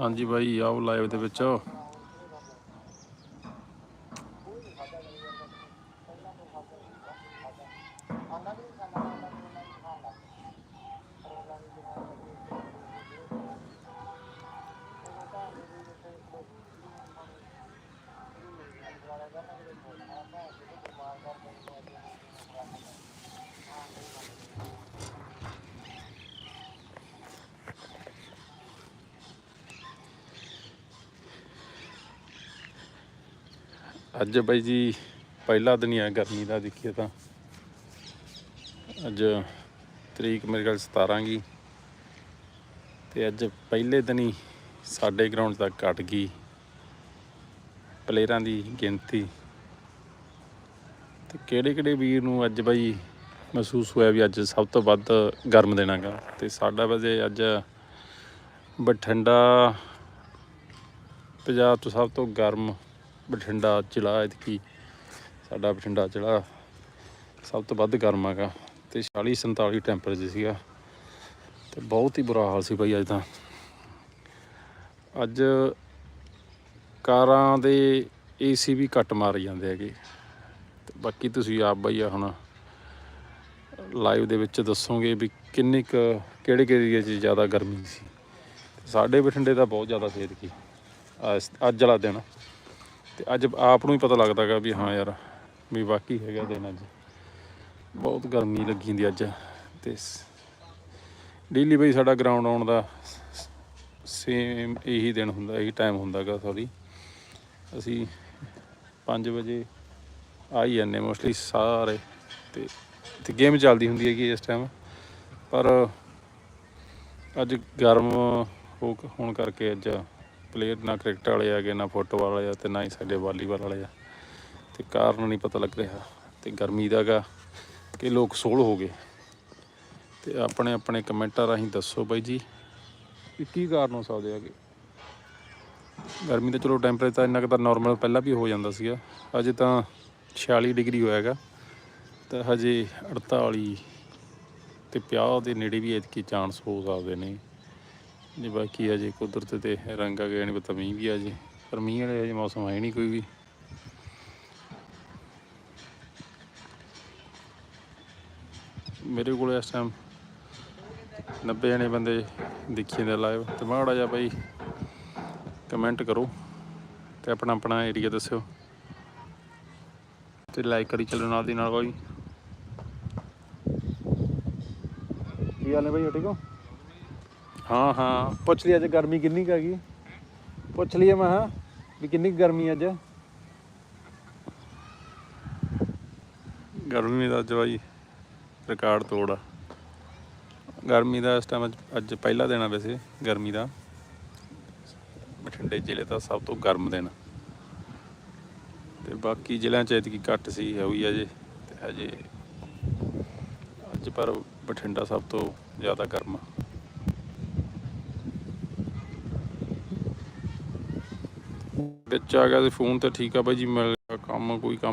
ਹਾਂਜੀ ਬਾਈ ਆਓ ਲਾਈਵ ਦੇ ਵਿੱਚ। ਅੱਜ ਬਾਈ ਜੀ ਪਹਿਲਾ ਦਿਨ ਹੀ ਆ ਗਰਮੀ ਦਾ, ਦੇਖੀਏ ਤਾਂ। ਅੱਜ ਤਰੀਕ ਮੇਰੇ ਖਿਆਲ 17 ਗਈ ਤੇ ਅੱਜ ਪਹਿਲੇ ਦਿਨ ਹੀ ਸਾਡੇ ਗਰਾਊਂਡ ਤੱਕ ਘਟ ਗਈ। ਪਲੇਅਰਾਂ ਦੀ ਗਿਣਤੀ। ਤੇ ਕਿਹੜੇ ਕਿਹੜੇ ਵੀਰ ਨੂੰ ਅੱਜ ਬਾਈ ਮਹਿਸੂਸ ਹੋਇਆ ਵੀ ਅੱਜ ਸਭ ਤੋਂ ਵੱਧ ਗਰਮ ਦੇਣਾਗਾ? ਤੇ ਸਾਡਾ ਵਜੇ ਅੱਜ ਬਠਿੰਡਾ, ਪੰਜਾਬ ਤੋਂ ਸਭ ਤੋਂ ਗਰਮ ਬਠਿੰਡਾ ਜ਼ਿਲ੍ਹਾ ਐਤਕੀ ਸਾਡਾ ਬਠਿੰਡਾ ਜ਼ਿਲ੍ਹਾ ਸਭ ਤੋਂ ਵੱਧ ਗਰਮ ਹੈਗਾ ਤੇ 40 47 ਟੈਂਪਰੇਚਰ ਸੀਗਾ ਤੇ ਬਹੁਤ ਹੀ ਬੁਰਾ ਹਾਲ ਸੀ ਬਾਈ ਅੱਜ ਤਾਂ। ਅੱਜ ਕਾਰਾਂ ਦੇ ਏਸੀ ਵੀ ਕੱਟ ਮਾਰ ਜਾਂਦੇ ਹੈਗੇ। ਤੇ ਬਾਕੀ ਤੁਸੀਂ ਆਪ ਬਾਈ ਹੁਣ ਲਾਈਵ ਦੇ ਵਿੱਚ ਦੱਸੋਗੇ ਵੀ ਕਿੰਨੇ ਕੁ, ਕਿਹੜੇ ਕਿਹੜੇ ਏਰੀਏ 'ਚ ਜ਼ਿਆਦਾ ਗਰਮੀ ਸੀ। ਸਾਡੇ ਬਠਿੰਡੇ ਦਾ ਬਹੁਤ ਜ਼ਿਆਦਾ ਸੀ ਐਤਕੀ। ਅੱਜ ਵਾਲਾ ਦਿਨ। ਤੇ ਅੱਜ ਆਪ ਨੂੰ ਹੀ ਪਤਾ ਲੱਗਦਾਗਾ ਵੀ ਹਾਂ ਯਾਰ, ਵੀ ਵਾਕਈ ਹੈਗਾ ਦਿਨ ਅੱਜ। ਬਹੁਤ ਗਰਮੀ ਲੱਗੀ ਹੁੰਦੀ ਅੱਜ ਤੇ ਡੇਲੀ ਬਈ ਸਾਡਾ ਗਰਾਊਂਡ ਆਉਣ ਦਾ ਸੇਮ ਇਹੀ ਦਿਨ ਹੁੰਦਾ, ਇਹੀ ਟਾਈਮ ਹੁੰਦਾਗਾ ਸੌਰੀ ਅਸੀਂ 5 ਵਜੇ ਆ ਹੀ ਜਾਂਦੇ ਮੋਸਟਲੀ ਸਾਰੇ ਤੇ ਤੇ ਗੇਮ ਚੱਲਦੀ ਹੁੰਦੀ ਹੈਗੀ ਇਸ ਟਾਈਮ ਪਰ ਅੱਜ ਗਰਮ ਹੋਣ ਕਰਕੇ ਅੱਜ ਪਲੇਅਰ ਨਾ ਕ੍ਰਿਕਟ ਵਾਲੇ ਆਗੇ ਨਾ ਫੁੱਟਬਾਲ ਵਾਲੇ ਆ ਤੇ ਨਾ ਹੀ ਸਾਡੇ ਵਾਲੀਬਾਲ ਵਾਲੇ ਆ। ਤੇ ਕਾਰਨ ਨਹੀਂ ਪਤਾ ਲੱਗ ਰਿਹਾ ਤੇ ਗਰਮੀ ਦਾ ਗਾ ਕਿ ਲੋਕ ਸੋਲ ਹੋ ਗਏ। ਤੇ ਆਪਣੇ ਆਪਣੇ ਕਮੈਂਟਾਂ ਰਾਹੀਂ ਦੱਸੋ ਬਾਈ ਜੀ ਕੀ ਕਾਰਨ ਹੋ ਸਕਦੇ ਹੈਗੇ? ਗਰਮੀ ਦਾ ਚਲੋ ਟੈਂਪਰੇਚਰ ਤਾਂ ਇੰਨਾ ਕੁ ਤਾਂ ਨਾਰਮਲ ਪਹਿਲਾਂ ਵੀ ਹੋ ਜਾਂਦਾ ਸੀਗਾ, ਅਜੇ ਤਾਂ 46 ਡਿਗਰੀ ਹੋਇਆਗਾ ਤਾਂ ਹਜੇ 48 ਤੇ 50 ਦੇ ਨੇੜੇ ਵੀ ਐਤਕੀ ਚਾਂਸ ਹੋ ਸਕਦੇ ਨੇ। ਜੇ, ਬਾਕੀ ਆ ਅਜੇ ਕੁਦਰਤ ਤੇ ਰੰਗ ਆ ਗਿਆ ਨਹੀਂ ਪਤਾ ਮੀਂਹ ਵੀ ਆ ਜੀ। ਪਰ ਮੀਂਹ ਵਾਲੇ ਅਜੇ ਮੌਸਮ ਹੈ ਨਹੀਂ ਕੋਈ ਵੀ। ਮੇਰੇ ਕੋਲ ਇਸ ਟਾਈਮ 90 ਜਣੇ ਬੰਦੇ ਦੇਖੀ ਜਾਂਦੇ ਲਾਈਵ ਤੇ ਮਾੜਾ ਜਿਹਾ ਬਾਈ ਕਮੈਂਟ ਕਰੋ ਤੇ ਆਪਣਾ ਆਪਣਾ ਏਰੀਆ ਦੱਸਿਓ। ਤੇ ਲਾਈਕ ਕਰੀ ਚੱਲੋ ਨਾਲ ਦੀ ਨਾਲ ਕੋਈ ਕੀ ਹਾਲ ਨੇ ਬਾਈ ਠੀਕ ਹੋ? ਹਾਂ ਹਾਂ। ਪੁੱਛ ਲਈ ਅੱਜ ਗਰਮੀ ਕਿੰਨੀ ਕੁ ਹੈਗੀ? ਪੁੱਛ ਲਈਏ ਮੈਂ, ਹਾਂ, ਵੀ ਕਿੰਨੀ ਕੁ ਗਰਮੀ ਅੱਜ? ਗਰਮੀ ਦਾ ਅੱਜ ਬਾਈ ਰਿਕਾਰਡ ਤੋੜ ਗਰਮੀ ਦਾ ਇਸ ਟਾਈਮ ਅੱਜ ਪਹਿਲਾ ਦਿਨ ਆ ਵੈਸੇ, ਗਰਮੀ ਦਾ। ਬਠਿੰਡੇ ਜ਼ਿਲ੍ਹੇ ਦਾ ਸਭ ਤੋਂ ਗਰਮ ਦਿਨ। ਤੇ ਬਾਕੀ ਜ਼ਿਲ੍ਹਿਆਂ ਚ ਐਤਕੀ ਘੱਟ ਸੀ, ਹੋਈ ਅਜੇ ਤੇ ਹਜੇ ਅੱਜ ਪਰ ਬਠਿੰਡਾ ਸਭ ਤੋਂ ਜ਼ਿਆਦਾ ਗਰਮ ਆ। ਵਿੱਚ ਆ ਗਿਆ ਤੇ ਫੋਨ ਤੇ ਠੀਕ ਆ ਬਾਈ ਜੀ, ਮਿਲ ਗਿਆ ਕੰਮ, ਕੋਈ ਕੰਮ